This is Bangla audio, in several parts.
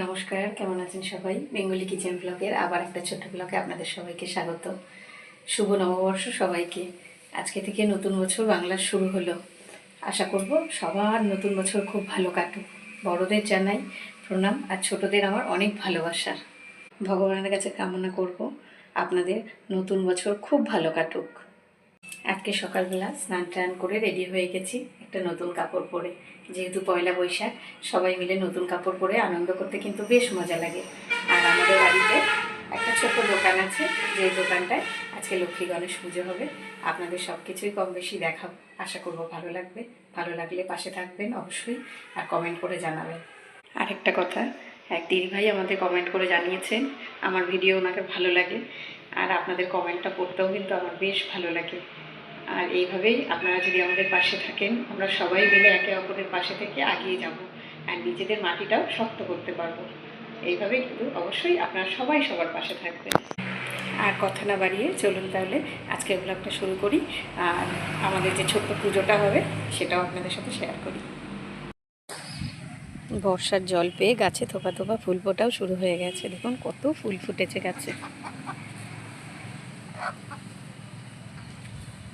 নমস্কার, কেমন আছেন সবাই? বেঙ্গলি কিচেন ব্লগের আবার একটা ছোট ব্লগে আপনাদের সবাইকে স্বাগত। শুভ নববর্ষ সবাইকে। আজকে থেকে নতুন বছর বাংলার শুরু হলো। আশা করব সবার নতুন বছর খুব ভালো কাটুক। বড়দের জানাই প্রণাম আর ছোটদের আমার অনেক ভালোবাসা। ভগবানের কাছে কামনা করব আপনাদের নতুন বছর খুব ভালো কাটুক। আজকে সকালবেলা স্নান টান করে রেডি হয়ে গেছি। একটা নতুন কাপড় পরে। যেহেতু পয়লা বৈশাখ, সবাই মিলে নতুন কাপড় পরে আনন্দ করতে কিন্তু বেশ মজা লাগে। আর আমাদের বাড়িতে একটা ছোট্ট দোকান আছে, যে দোকানটায় আজকে লক্ষ্মী গণেশ পুজো হবে। আপনাদের সব কিছুই কম বেশি দেখাবো আশা করব ভালো লাগবে। ভালো লাগলে পাশে থাকবেন অবশ্যই, আর কমেন্ট করে জানাবেন। আরেকটা কথা, এক দিদিভাই আমাদের কমেন্ট করে জানিয়েছেন, আমার ভিডিও ওনাকে ভালো লাগে। আর আপনাদের কমেন্টটা পড়তেও কিন্তু আমার বেশ ভালো লাগে। আর এইভাবেই আপনারা যদি আমাদের পাশে থাকেন, আমরা সবাই মিলে একে অপরের পাশে থেকে আগিয়ে যাব আর নিজেদের মাটিটাও শক্ত করতে পারব। এইভাবেই কিন্তু অবশ্যই আপনারা সবাই সবার পাশে থাকবেন। আর কথা না বাড়িয়ে চলুন তাহলে আজকে ব্লগটা শুরু করি। আর আমাদের যে ছোট্ট পুজোটা হবে, সেটাও আপনাদের সাথে শেয়ার করি। বর্ষার জল পেয়ে গাছে থোপা থোপা ফুল ফোটাও শুরু হয়ে গেছে। দেখুন কত ফুল ফুটেছে গাছে।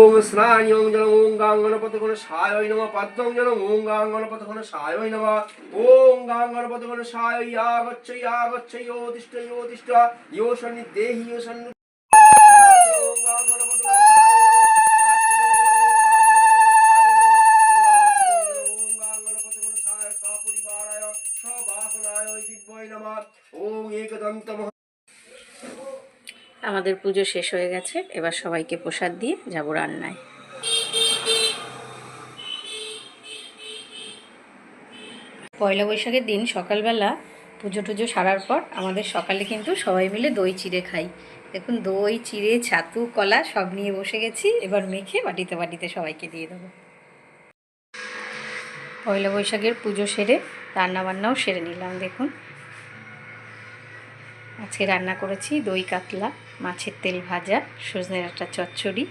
ওম স্নানিয়ং জলম ওম গাঙ্গনপতি কোন সায় নম পদ্মং জলম ওম গাঙ্গনপতি কোন সায় নম ওম গাঙ্গনপতি কোন সায় ইয়া গচ্ছ ইয়া গচ্ছ ইয়ো সন্নি দেহি ইয়ো সন্নি ওম গাঙ্গনপতি কোন আমাদের পুজো শেষ হয়ে গেছে। এবার সবাইকে প্রসাদ দিয়ে যাব রান্নায়। পয়লা বৈশাখের দিন সকালবেলা পুজো টুজো সারার পর আমাদের সকালে কিন্তু সবাই মিলে দই চিড়ে খাই। দেখুন, দই, চিড়ে, ছাতু, কলা সব নিয়ে বসে গেছি। এবার মেখে বাটিতে বাটিতে সবাইকে দিয়ে দেবো। পয়লা বৈশাখের পুজো সেরে রান্নাবান্নাও সেরে নিলাম, দেখুন। আজকে রান্না করেছি দই কাতলা, মাছের তেল ভাজা, সজনের একটা চচ্চড়ি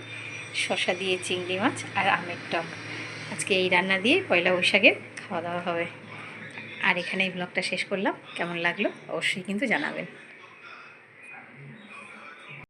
শশা দিয়ে চিংড়ি মাছ আর আমের টক। আজকে এই রান্না দিয়ে পয়লা বৈশাখে খাওয়া দাওয়া হবে। আর এখানে এই ব্লগটা শেষ করলাম। কেমন লাগল অবশ্যই কিন্তু জানাবেন।